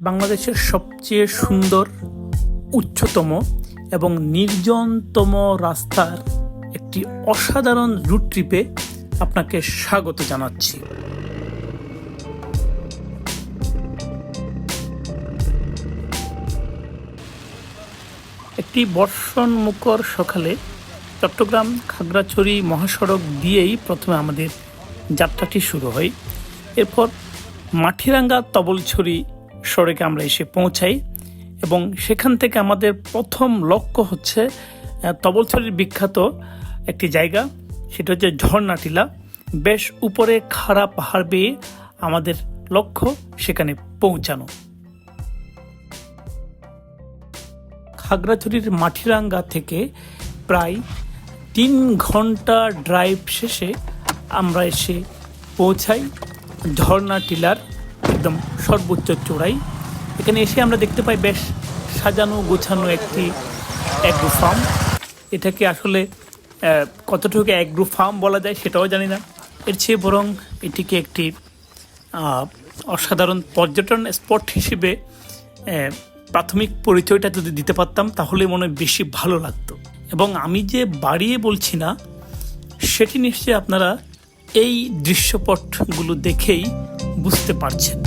বাংলাদেশের সবচেয়ে সুন্দর, উচ্চতম এবং নির্জনতম রাস্তার একটি অসাধারণ রুট ট্রিপে আপনাকে স্বাগত জানাচ্ছি। একটি বর্ষণ মুখর সকালে চট্টগ্রাম খাগড়াছড়ি মহাসড়ক দিয়েই প্রথমে আমাদের যাত্রাটি শুরু হয়। এরপর মাঠিরাঙ্গা তবলছড়ি সড়কে আমরা এসে পৌঁছাই এবং সেখান থেকে আমাদের প্রথম লক্ষ্য হচ্ছে তবলছড়ির বিখ্যাত একটি জায়গা, সেটা হচ্ছে ঝর্ণাটিলা। বেশ উপরে খাড়া পাহাড় বেয়ে আমাদের লক্ষ্য সেখানে পৌঁছানো। খাগড়াছড়ির মাঠিরাঙ্গা থেকে প্রায় তিন ঘণ্টা ড্রাইভ শেষে আমরা এসে পৌঁছাই ঝর্ণা টিলার একদম সর্বোচ্চ চূড়াই। এখানে এসে আমরা দেখতে পাই বেশ সাজানো গোছানো একটি অ্যাগ্রো ফার্ম এটাকে আসলে কতটুকু অ্যাগ্রো ফার্ম বলা যায় সেটাও জানি না। এর চেয়ে বরং এটিকে একটি অসাধারণ পর্যটন স্পট হিসেবে প্রাথমিক পরিচয়টা যদি দিতে পারতাম, তাহলে মনে হয় বেশি ভালো লাগতো। এবং আমি যে বাড়িয়ে বলছি না, সেটি নিশ্চয়ই আপনারা এই দৃশ্যপটগুলো দেখেই বুঝতে পারছেন।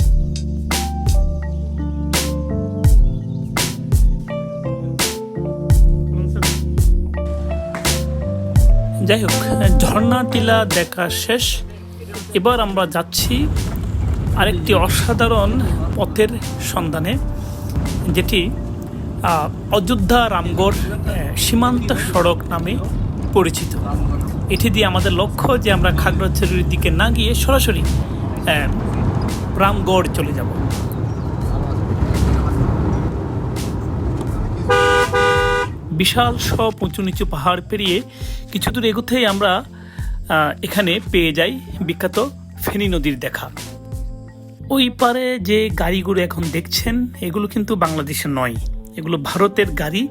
যাই হোক, ঝর্ণা টিলা দেখা শেষ। এবার আমরা যাচ্ছি আরেকটি অসাধারণ পথের সন্ধানে, যেটি অযোধ্যা রামগড় সীমান্ত সড়ক নামে পরিচিত। এটি দিয়ে আমাদের লক্ষ্য যে আমরা খাগড়াছড়ির দিকে না গিয়ে সরাসরি রামগড় চলে যাব। বিশাল সব উঁচু নিচু পাহাড় পেরিয়ে কিছু দূর এগোতেই আমরা এখানে পেয়ে যাই বিখ্যাত ফেনী নদীর দেখা। ওই পারে যে গাড়িগুলো এখন দেখছেন, এগুলো কিন্তু বাংলাদেশে নয়। এগুলো ভারতের গাড়ি।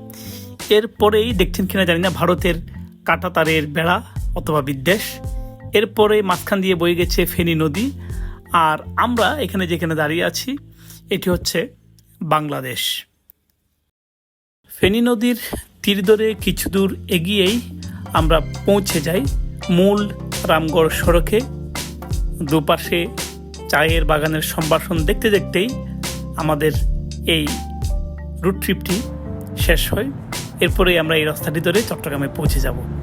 এরপরেই দেখছেন কিনা জানি না, ভারতের কাটাতারের বেড়া অথবা বিদ্বেষ। এরপরে মাঝখান দিয়ে বয়ে গেছে ফেনী নদী। আর আমরা এখানে যেখানে দাঁড়িয়ে আছি, এটি হচ্ছে বাংলাদেশ। ফেনী নদীর তীর ধরে কিছু দূর এগিয়েই আমরা পৌঁছে যাই মূল রামগড় সড়কে। দুপাশে চায়ের বাগানের সম্ভাষণ দেখতে দেখতেই আমাদের এই রুট ট্রিপটি শেষ হয়। এরপরে আমরা এই রাস্তাটি ধরে চট্টগ্রামে পৌঁছে যাব।